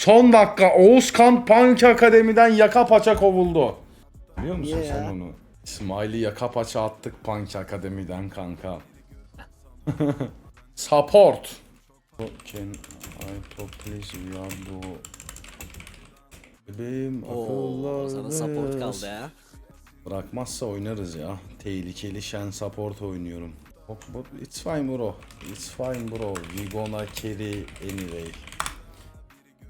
Son dakika Oğuzkan Punk Akademi'den yaka paça kovuldu. Biliyor musun Niye sen onu? İsmail'i yaka paça attık Punk Akademi'den kanka. Support. Can I please bu Bebeğim Oo, sana support kaldı ya. Bırakmazsa oynarız ya. Tehlikeli Shen support oynuyorum. But it's fine bro. It's fine bro. We gonna carry anyway.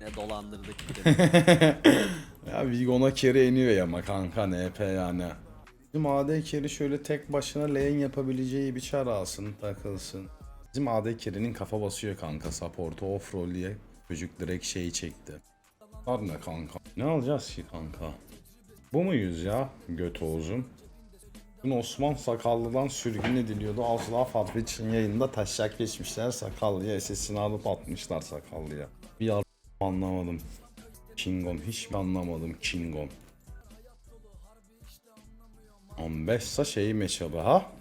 Ne dolandırdık. Ya we gonna carry anyway ama kanka NP yani. Bizim AD carry şöyle tek başına lane yapabileceği bir çar alsın takılsın. Bizim AD carry'nin kafa basıyor kanka support'u off roll diye. Çocuk direkt şeyi çekti. Var ne kanka? Ne alacağız ki kanka? Bu muyuz ya göt Oğuz'um? Dün Osman Sakallı'dan sürgün ediliyordu. Asla Farfetch'in yayında taşak geçmişler Sakallı'ya. SS'ini alıp atmışlar Sakallı'ya. Bir anlamadım. Kingom hiç anlamadım Kingom. 15'sa şeyi meşabı ha?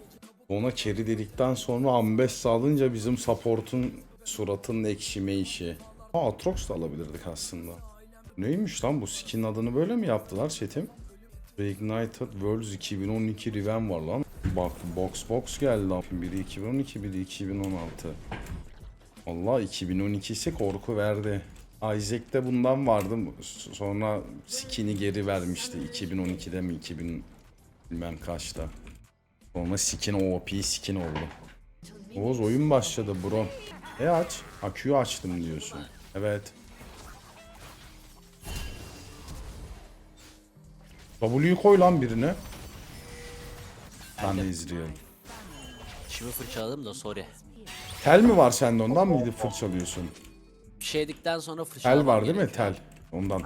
Ona carry dedikten sonra Ambessa alınca bizim support'un suratının ekşime işi. Ha Atrox da alabilirdik aslında. Neymiş lan bu skin adını böyle mi yaptılar chatim? Reignited Worlds 2012 Riven var lan. Bak box box geldi lan. Biri 2012 biri 2016. Allah 2012'si korku verdi. Isaac'te bundan vardı. Sonra skin'i geri vermişti. 2012'de mi 2000 bilmem kaçta. Sonra skin OP skin oldu. Oğuz oyun başladı bro. E aç. Q açtım diyorsun. Evet. W'yu koy lan birine. Ben de izliyorum. Şimdi fırçaladım da sorry. Tel mi var sende ondan mı gidip fırçalıyorsun? Şey yedikten sonra fırçalamam Tel var değil mi tel? Ondan.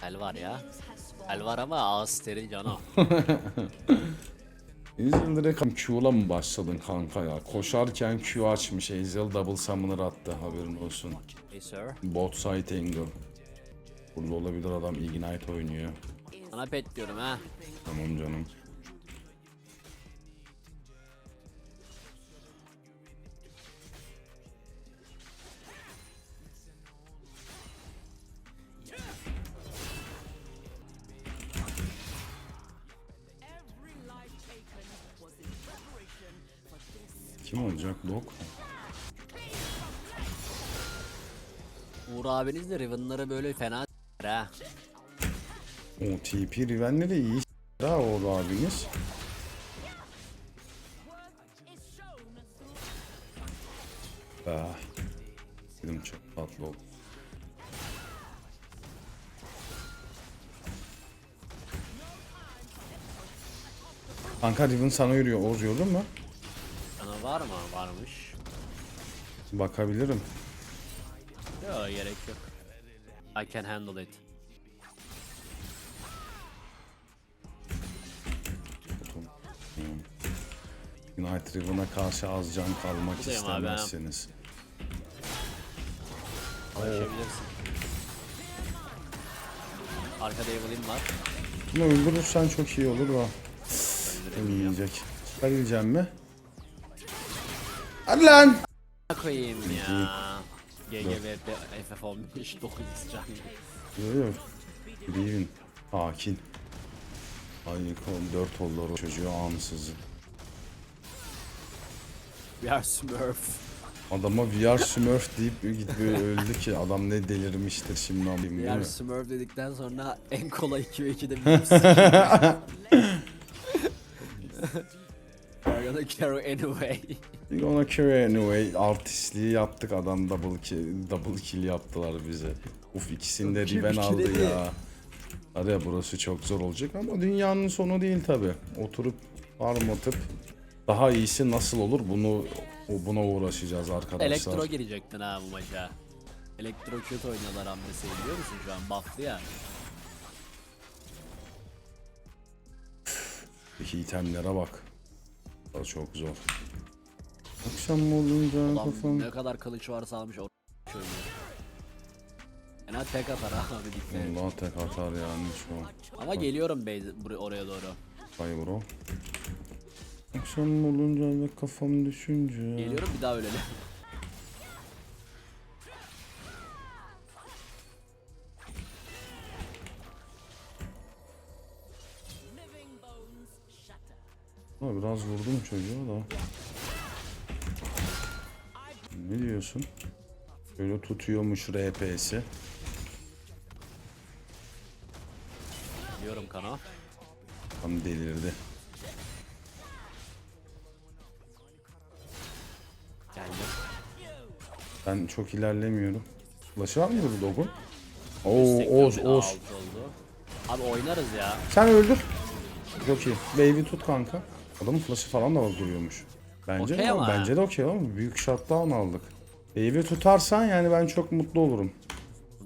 Tel var ya. Tel var ama ağız steril cana. Ezreal direkt Q'la mı başladın kanka ya? Koşarken Q açmış. Ezreal double summoner attı haberin olsun. hey sir. Bot side angle. Burada olabilir adam Ignite oynuyor. Sana pet diyorum ha. Tamam canım. Lok? Uğur abiniz de Riven'ları böyle fena ha. O TP Riven'leri iyi s- ha o abiniz. Ah. Dedim çok tatlı oldu. Kanka Riven sana yürüyor. Oğuz gördün mü? Var mı? Varmış. Bakabilirim. Yok gerek yok. I can handle it. United Riven'a karşı az can kalmak Buradayım abi, ha. istemezseniz. Ulaşabilirsin. Arkada Evelyn var. Bunu öldürürsen çok iyi olur da. Kim yiyecek? Çıkabileceğim mi? Hadi lan! Ne koyayım ya. GGVP FF olmuş 900 can. Yok. Green. Sakin. Ay kon dört oldular o çocuğu ansızı. Are Smurf. Adama VR Smurf deyip gidip öldü ki adam ne delirmiştir şimdi anlayayım değil mi? Smurf dedikten sonra en kolay 2 ve 2'de bir gonna carry anyway. We gonna carry anyway. Artistliği yaptık adam double kill, double kill yaptılar bize. Uf ikisini de Riven aldı ya. Hadi ya burası çok zor olacak ama dünyanın sonu değil tabi. Oturup farm atıp daha iyisi nasıl olur bunu buna uğraşacağız arkadaşlar. Elektro girecektin ha bu maça. Elektro kötü oynuyorlar hamlesi biliyor musun şu an bufflı ya. Peki itemlere bak. Daha çok zor. Akşam olunca Ulan kafam... ne kadar kılıç varsa almış o oynuyor. Fena tek atar abi dikkat. Allah tek atar yani şu. Ama geliyorum base buraya oraya doğru. Vay bro. Akşam olunca ve kafam düşünce. Geliyorum bir daha ölelim. Ha, biraz vurdum çocuğa da. Ne diyorsun? Böyle tutuyormuş RP'si. Diyorum kana. Tam delirdi. Geldim. Ben çok ilerlemiyorum. Flash'ı var mıydı bu dogun? Oo alt oldu. Abi oynarız ya. Sen öldür. Çok iyi. Baby tut kanka. Adamın flash'ı falan da duruyormuş. Bence Okey de, ama. bence de okey ama büyük shutdown aldık. Baby tutarsan yani ben çok mutlu olurum.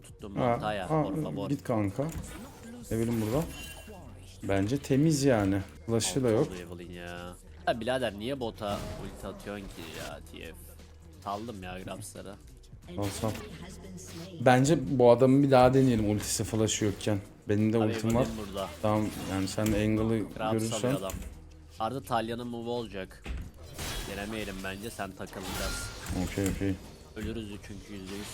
Tuttum Ha, ha, Por favor. git kanka. Evelyn burada. Bence temiz yani. Flash'ı da yok. Evelyn ya. Ya birader niye bota ulti atıyorsun ki ya TF? Saldım ya Grabs'lara. Alsam. Bence bu adamı bir daha deneyelim ultisi flash'ı yokken. Benim de Abi ultim var. Burada. Tamam yani sen angle'ı görürsen. adam. Arda Talya'nın move olacak. Denemeyelim bence sen takılacağız. Okey okey. Ölürüz çünkü yüzde yüz.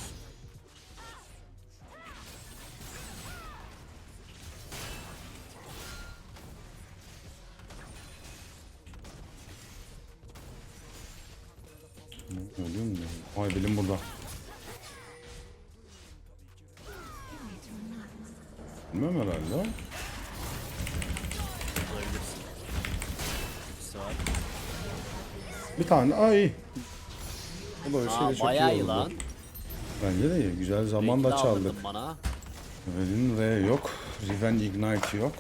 Ölüyor mu? Ay bilim burada. Bilmem herhalde. Olabilirsin. İkisi var. Bir tane ay. O da Aa çok bayağı iyi lan. Bence de iyi. Güzel zaman da çaldık. bana. Evelyn R yok. Revenge Ignite yok.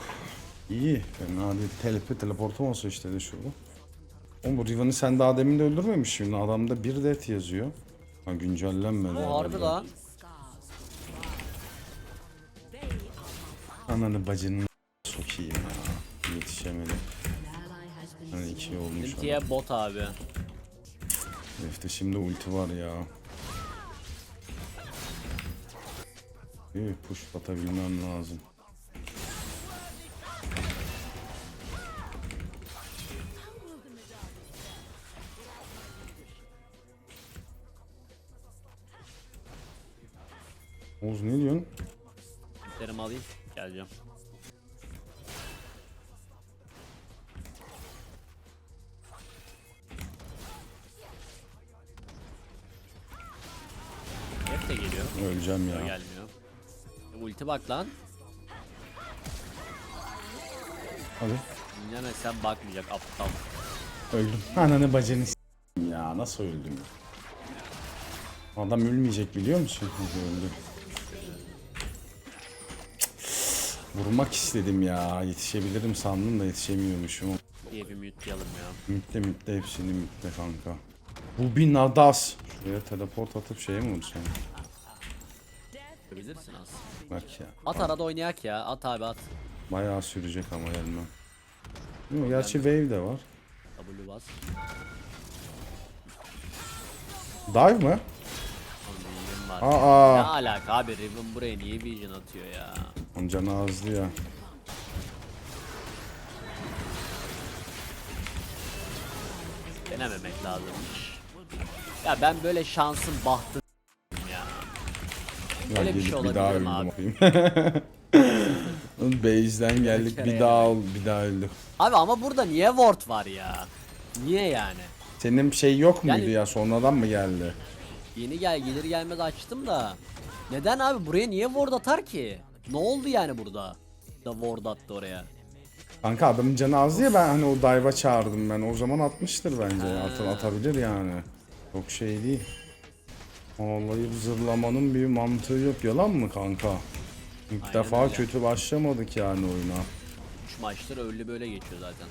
İyi. Fena değil. Telepe teleportum olsa işte de şurada. Oğlum bu Riven'ı sen daha demin de öldürmemiş şimdi. Adamda bir det yazıyor. Ha güncellenmedi. O harbi herhalde. lan. Ananı bacını sokayım ya. Yetişemedim. Hani iki olmuş. Ultiye bot abi. Herifte şimdi ulti var ya. Bir push atabilmem lazım. Ulti bak lan. Hadi. Yani sen bakmayacak aptal. Öldüm. Ananı bacını ya nasıl öldüm? Adam ölmeyecek biliyor musun? Öldü. Vurmak istedim ya. Yetişebilirim sandım da yetişemiyormuşum. diye bir mute'layalım ya. Mitte mitte hepsini mitte kanka. Bu bir nadas. Şuraya teleport atıp şeye mi vursam? Yapabilirsin aslında. Bak ya. At arada oynayak ya. At abi at. Bayağı sürecek ama gelmem. Yok, gerçi wave de var. W bas. Dive mı? İyiyim var. Aa. Ne alaka abi Riven buraya niye vision atıyor ya? Onun canı azdı ya. Denememek lazımmış. Ya ben böyle şansın bahtın ya. Ya Öyle bir gelip şey bir daha olabilir öldüm mi abi? Base'den geldik kere bir daha ol, bir daha öldüm. Abi ama burada niye ward var ya? Niye yani? Senin şey yok muydu Yani- ya sonradan mı geldi? Yeni gel gelir gelmez açtım da. Neden abi buraya niye ward atar ki? Ne oldu yani burada? Da ward attı oraya. Kanka adamın canı azdı ya ben hani o dive'a çağırdım ben. O zaman atmıştır bence. At, atabilir yani. Çok şey değil. Bu zırlamanın bir mantığı yok. Yalan mı kanka? İlk Aynen defa öyle. kötü başlamadık yani oyuna. 3 maçtır öyle böyle geçiyor zaten.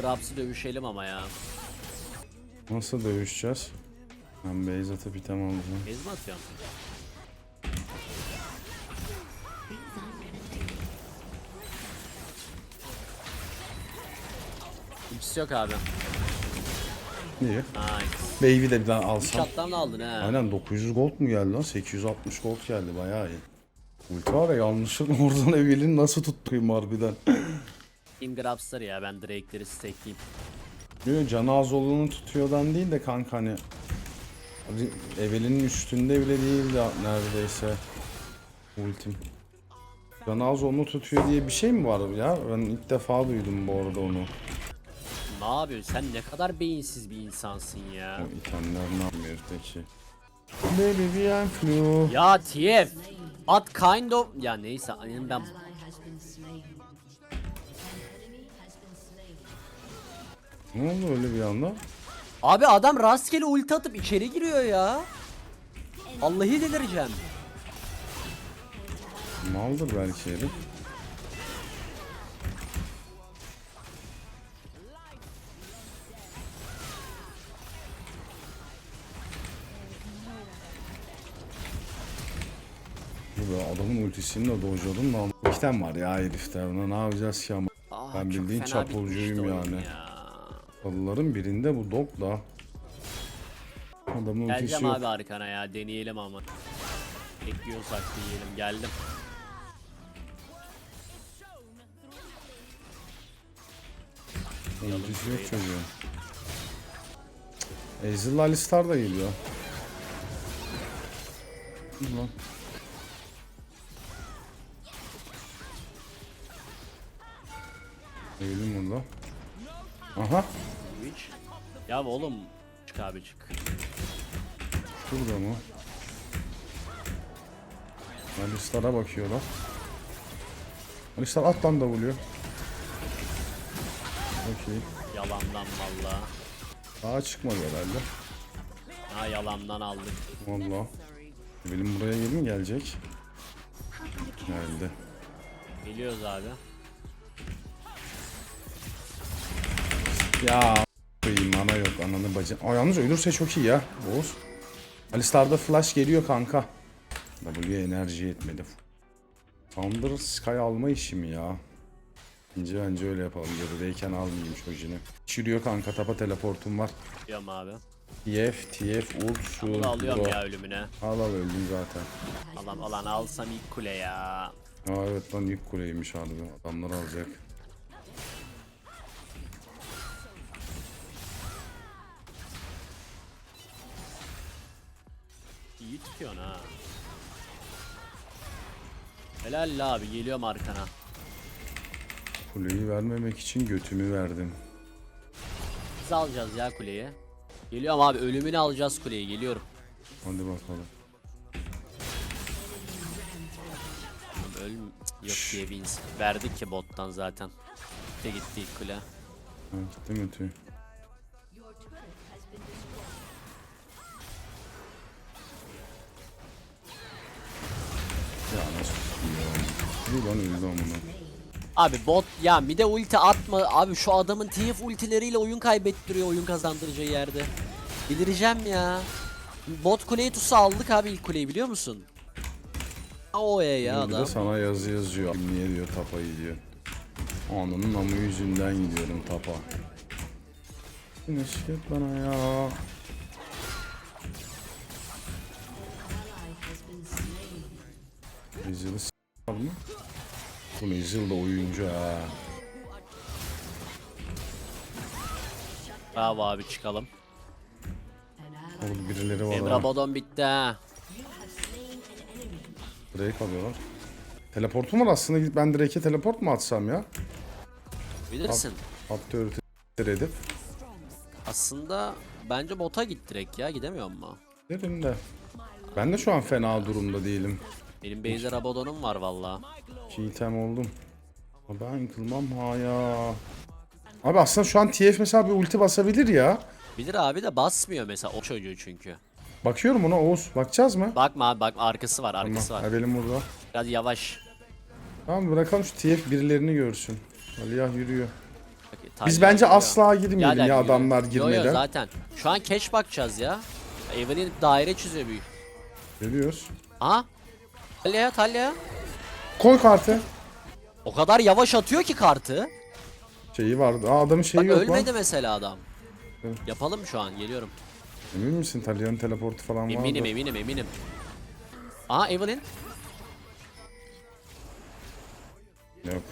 Grabs'ı dövüşelim ama ya. Nasıl dövüşeceğiz? Ben base atıp item alacağım. Ez mi atıyorsun? Ultisi yok abi. Nice. Baby de bir daha 3 alsam. attan da aldın he. Aynen 900 gold mu geldi lan? 860 gold geldi bayağı iyi. Ulti var ya yanlışlıkla oradan Evelyn nasıl tutturayım harbiden. Team Grabs'ları ya ben Drake'leri stackleyeyim. Az olanı tutuyordan değil de kanka hani Evelyn'in üstünde bile değil ya neredeyse ultim. Canı az onu tutuyor diye bir şey mi var ya? Ben ilk defa duydum bu arada onu. Abi sen ne kadar beyinsiz bir insansın ya. O itemler ne yapmıyor peki? Baby we are flu. Ya TF. At kind of... Ya neyse benim ben... Ne oldu öyle bir anda? Abi adam rastgele ulti atıp içeri giriyor ya. Vallahi delireceğim. Maldır belki herif. Be adamın ultisini de dojladım da İkten var ya herifler ona ne yapacağız ki ama Aa, Ben bildiğin çapulcuyum yani. ya. Birinde bu dog da Adamın ultisi Geleceğim yok abi arkana ya deneyelim ama. Bekliyorsak diyelim geldim. Ultisi yok çocuğun Ezreal Alistar da geliyor Ulan Eğilim burada Aha Hiç. Ya oğlum çık abi çık. Şurada mı? Alistar'a bakıyorlar. Alistar at lan W'yu. Okey. Yalandan valla. Daha çıkmadı herhalde. Ha yalandan aldık. Valla. Benim buraya yeri mi gelecek? Geldi. Geliyoruz abi. Ya koyayım ana yok ananı bacı. Aa yalnız ölürse çok iyi ya Oğuz. Alistar'da flash geliyor kanka. W enerji yetmedi. Thunder Sky alma işi mi ya? Bence bence öyle yapalım. Gerideyken almayayım çocuğunu. Çürüyor kanka tapa teleportum var. Diyorum abi. TF, TF, ult, şu, alıyorum bro. ya ölümüne. Al al öldüm zaten. Alan alan alsam ilk kule ya. Aa evet lan yük kuleymiş harbi. Adamlar alacak. Tutuyorsun ha. Helal la abi geliyorum arkana. Kuleyi vermemek için götümü verdim. Biz alacağız ya kuleyi. Geliyorum abi ölümünü alacağız kuleyi geliyorum. Hadi bakalım. Oğlum Ölüm yok diye bir ins- Verdik ki bottan zaten. Gitti ilk kule. Evet, değil mi tüy? Lan öldü amına. Abi bot ya bir de ulti atma abi şu adamın TF ultileriyle oyun kaybettiriyor oyun kazandıracağı yerde. Delireceğim ya. Bot kuleyi tutsa aldık abi ilk kuleyi biliyor musun? Oya ya Bir de adam. sana yazı yazıyor. Niye diyor tapa gidiyor. Ananın amı yüzünden gidiyorum tapa. Güneş git bana ya. Ezil'i s*** mı? Bu Ezil de oyuncu ha. Bravo abi çıkalım. Orada birileri var Emre ha. Bodon bitti ha. Drake alıyorlar. Teleportum var aslında gidip ben Drake'e teleport mu atsam ya? Bilirsin. Hatta öğretir edip. Aslında bence bota git direkt ya gidemiyor mu? Derim de. Ben de şu an fena durumda değilim. Benim base'e Rabadon'um var valla. İki item oldum. Ben yıkılmam ha ya. Abi aslında şu an TF mesela bir ulti basabilir ya. Bilir abi de basmıyor mesela o çocuğu çünkü. Bakıyorum ona Oğuz. Bakacağız mı? Bakma abi bak arkası var arkası var. Ha, benim burada. Biraz yavaş. Tamam bırakalım şu TF birilerini görsün. Aliyah yürüyor. Bak, Biz bence yürüyor. asla girmeyelim ya, Birader, yürü. adamlar Yo, girmeden. yo, zaten. Şu an catch bakacağız ya. Evelyn daire çiziyor büyük. Geliyoruz. Aha. Talia Talia. Koy kartı. O kadar yavaş atıyor ki kartı. Şeyi vardı. Aa adamın şeyi Bak yok ölmedi lan. mesela adam. Evet. Yapalım şu an geliyorum. Emin misin Talya'nın teleportu falan vardı? Eminim eminim eminim. Aha Evelyn. Yok.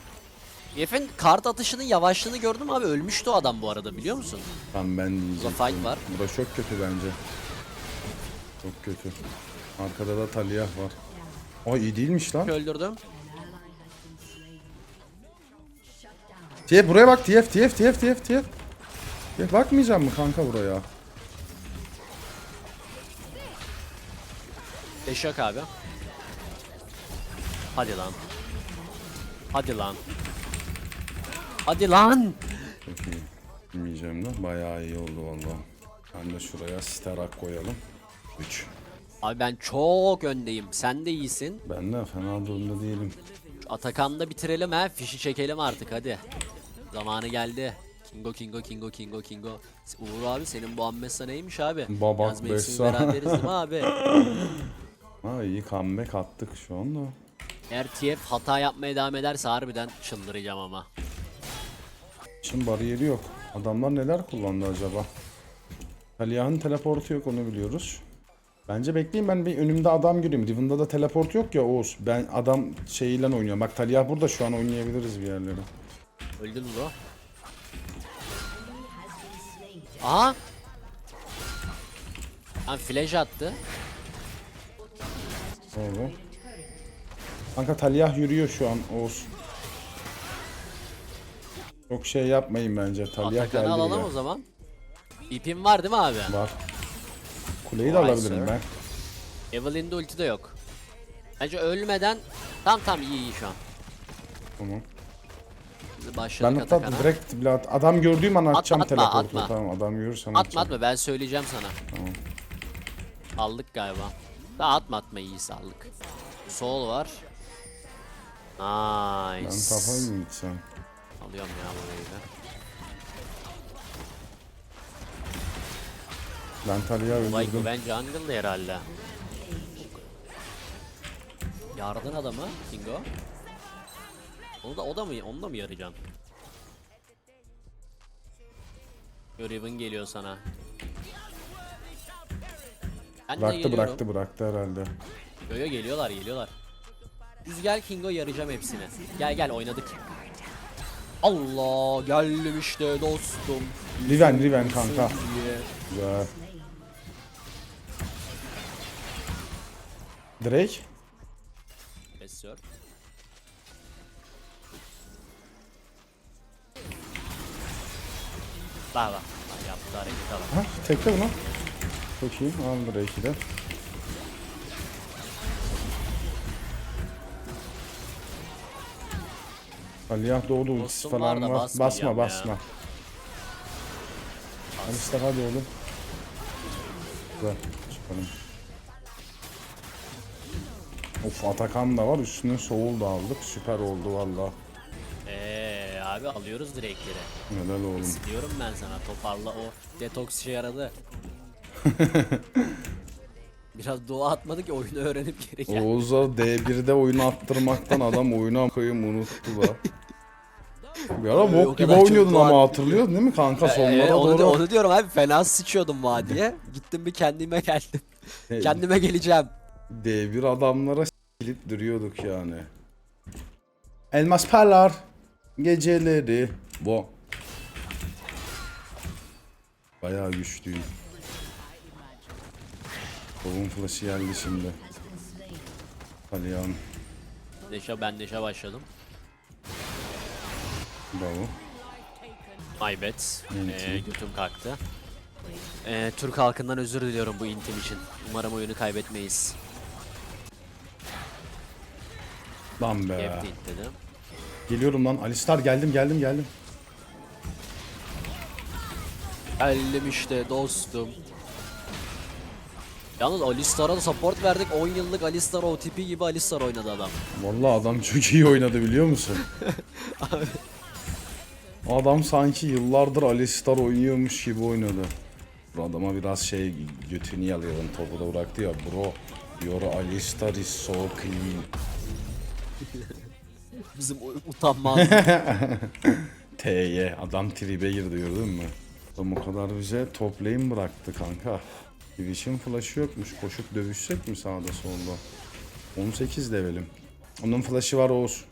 Efe'nin kart atışının yavaşlığını gördüm abi ölmüştü o adam bu arada biliyor musun? Tam ben diyecektim. fight var. Bu da çok kötü bence. Çok kötü. Arkada da Talia var. O iyi değilmiş lan. Öldürdüm. TF buraya bak TF TF TF TF TF. Gel, bakmayacak mı kanka buraya? Beş yok abi. Hadi lan. Hadi lan. Hadi lan. Çok iyi. Bilmeyeceğim de bayağı iyi oldu valla. Ben de şuraya sterak koyalım. 3. Abi ben çok öndeyim. Sen de iyisin. Ben de fena durumda değilim. Atakan'da bitirelim ha. Fişi çekelim artık hadi. Zamanı geldi. Kingo Kingo Kingo Kingo Kingo. Uğur abi senin bu ammesa neymiş abi? Babak Bessa. beraberiz değil mi abi? Ha iyi comeback attık şu anda. Eğer TF hata yapmaya devam ederse harbiden çıldıracağım ama. Şimdi bariyeri yok. Adamlar neler kullandı acaba? Taliyah'ın teleportu yok onu biliyoruz. Bence bekleyin ben bir önümde adam göreyim. Riven'da da teleport yok ya Oğuz. Ben adam şeyiyle oynuyorum. Bak Taliyah burada şu an oynayabiliriz bir yerlere. Öldün mü o? Aha! Lan flash attı. Doğru. Kanka Taliyah yürüyor şu an Oğuz. Çok şey yapmayın bence. Taliyah Atakan'ı geldi alalım bile. o zaman. İpim var değil mi abi? Var. Kuleyi de Vay alabilirim sir. ben. Evelyn'de ulti de yok. Bence ölmeden tam tam iyi iyi şu an. Tamam. Biz Ben başladık hatta Atakan'a. direkt bile at- adam gördüğüm an atacağım atma, teleportu. atma. Tamam adam görürsem Atma atacağım. atma ben söyleyeceğim sana. Aldık galiba. Daha atma atma iyisi aldık. Sol var. Ben Nice. kafayı mı gitsem? Alıyorum ya burayı da. Ben Taliyah'ı Vay öldürdüm. ben jungle'da herhalde. Yardın adamı Kingo. Onu da o da mı onu da mı yarayacaksın? Riven geliyor sana. Ben Bıraktı bıraktı bıraktı herhalde. Yo yo geliyorlar geliyorlar. Düz gel Kingo yarayacağım hepsini. Gel gel oynadık. Allah geldim işte dostum. Riven Riven kanka. Güzel. Drake. Yes sir. Bak Yaptığı harekete bak. Ha tekle bunu. Çok iyi. Al Drake'i de. Taliyah doğdu ultisi Dostum falan var da var. Basma basmayacağım basma. ya. Alistar hadi oğlum. Güzel çıkalım. Of Atakan da var üstüne Soul da aldık süper oldu valla. Eee abi alıyoruz direkleri. Helal oğlum. Diyorum ben sana toparla o detoks işe yaradı. Biraz dua atmadı ki oyunu öğrenip geri gel. Oğuz'a D1'de oyunu attırmaktan adam oyunu koyayım unuttu da. Bir ara bok gibi oynuyordun ama hatırlıyorsun değil mi kanka sonlara Ee, onu, doğru. onu diyorum abi fena sıçıyordum vadiye. Gittim bir kendime geldim. Kendime geleceğim. D1 adamlara kilip duruyorduk yani. Elmas parlar geceleri. Bu. Bayağı güçlüyüm. Kovun flash'ı geldi şimdi. Talyan. Neşe ben neşe başladım. Bravo. My bad. Ee, götüm kalktı. Ee, Türk halkından özür diliyorum bu intim için. Umarım oyunu kaybetmeyiz. Lan be. Hep. Geliyorum lan. Alistar geldim geldim geldim. Geldim işte dostum. Yalnız Alistar'a da support verdik. 10 yıllık Alistar OTP gibi Alistar oynadı adam. Vallahi adam çok iyi oynadı biliyor musun? Adam sanki yıllardır Alistar oynuyormuş gibi oynadı. Bu adama biraz şey götünü yalayalım topu da bıraktı ya bro. Your Alistar is so clean. Bizim utanmaz. T'ye adam tribe girdi gördün mü? Adam o kadar bize top lane bıraktı kanka. Division flash'ı yokmuş. Koşup dövüşsek mi sağda solda? 18 levelim. Onun flash'ı var Oğuz.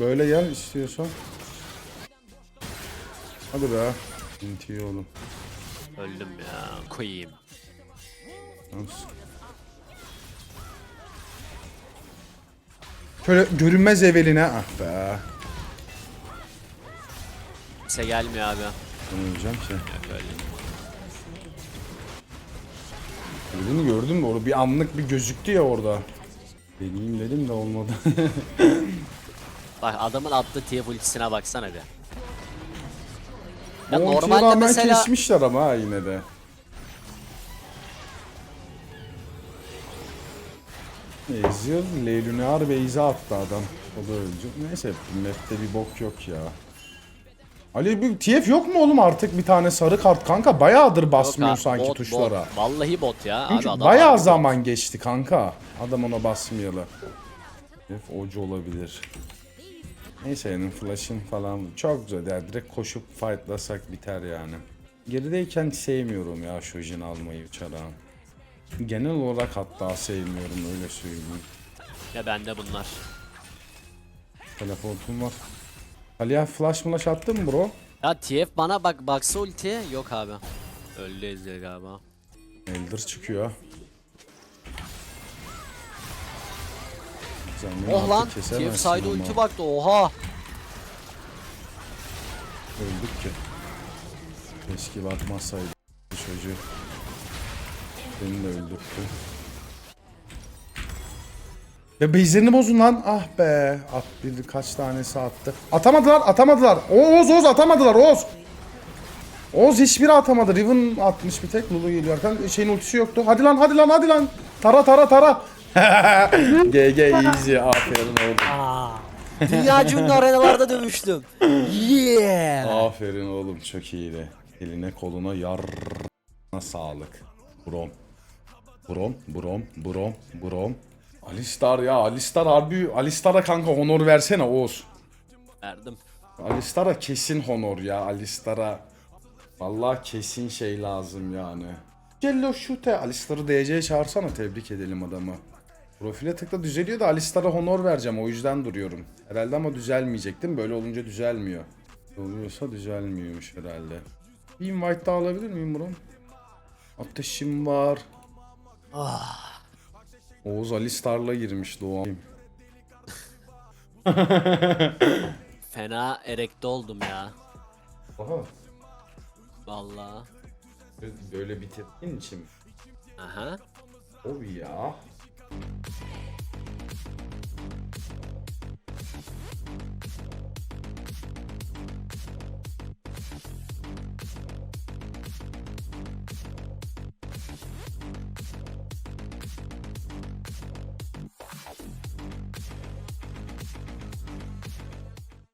Böyle gel istiyorsan. Hadi be. İntiyi oğlum. Öldüm ya. Koyayım. Nasıl? Şöyle görünmez eveline ah be. Kimse gelmiyor abi. Öleceğim ki. Öldüğünü gördün mü? Orada bir anlık bir gözüktü ya orada. Deneyeyim dedim de olmadı. Bak adamın attığı TF ultisine baksana bir. Ya normalde rağmen mesela kesmişler ama ha yine de. Ezreal, Leylunar Beyza attı adam. O da öldü. Neyse map'te bir bok yok ya. Ali bir TF yok mu oğlum artık bir tane sarı kart kanka bayağıdır Yok basmıyor abi, sanki bot, tuşlara. Bot. Vallahi bot ya. Çünkü adam bayağı harbi bot. zaman geçti kanka. Adam ona basmayalı. TF ocu olabilir. Neyse yani flash'ın falan çok güzel yani direkt koşup fightlasak biter yani. Gerideyken sevmiyorum ya şu jin almayı çarağın. Genel olarak hatta sevmiyorum öyle söyleyeyim. Ya bende bunlar. Teleportum var. Aliya flash flash attın mı bro? Ya TF bana bak baksa ulti yok abi. Öldü Ezreal galiba. Elder çıkıyor. Beni Oh lan TF ama. ulti baktı oha. Öldük ki. Keşke batmazsaydı çocuğu. Beni de öldürttü. Ya base'lerini bozun lan. Ah be. At bir kaç tanesi attı. Atamadılar, atamadılar. Oğuz, Oğuz atamadılar Oğuz. Oğuz hiçbiri atamadı. Riven atmış bir tek. Lulu geliyor arkadan. Şeyin ultisi yoktu. Hadi lan, hadi lan, hadi lan. Tara tara tara. GG easy. Aferin oğlum. Dünya ünlü arenalarda dövüştüm. Yeah. Aferin oğlum çok iyiydi. Eline koluna yarına sağlık. Brom. Brom, Brom, Brom, Brom. Alistar ya Alistar harbi Alistar'a kanka honor versene Oğuz. Verdim. Alistar'a kesin honor ya Alistar'a. Vallahi kesin şey lazım yani. Cello şute. Alistar'ı DC'ye çağırsana tebrik edelim adamı. Profile tıkla düzeliyor da Alistar'a honor vereceğim o yüzden duruyorum. Herhalde ama düzelmeyecek değil mi? Böyle olunca düzelmiyor. Oluyorsa düzelmiyormuş herhalde. Bir invite daha alabilir miyim bro? Ateşim var. Oğuz Alistar'la girmiş Doğan. Fena erekte oldum ya. Aha. Vallahi. Böyle bitirdiğin için. Aha. O ya.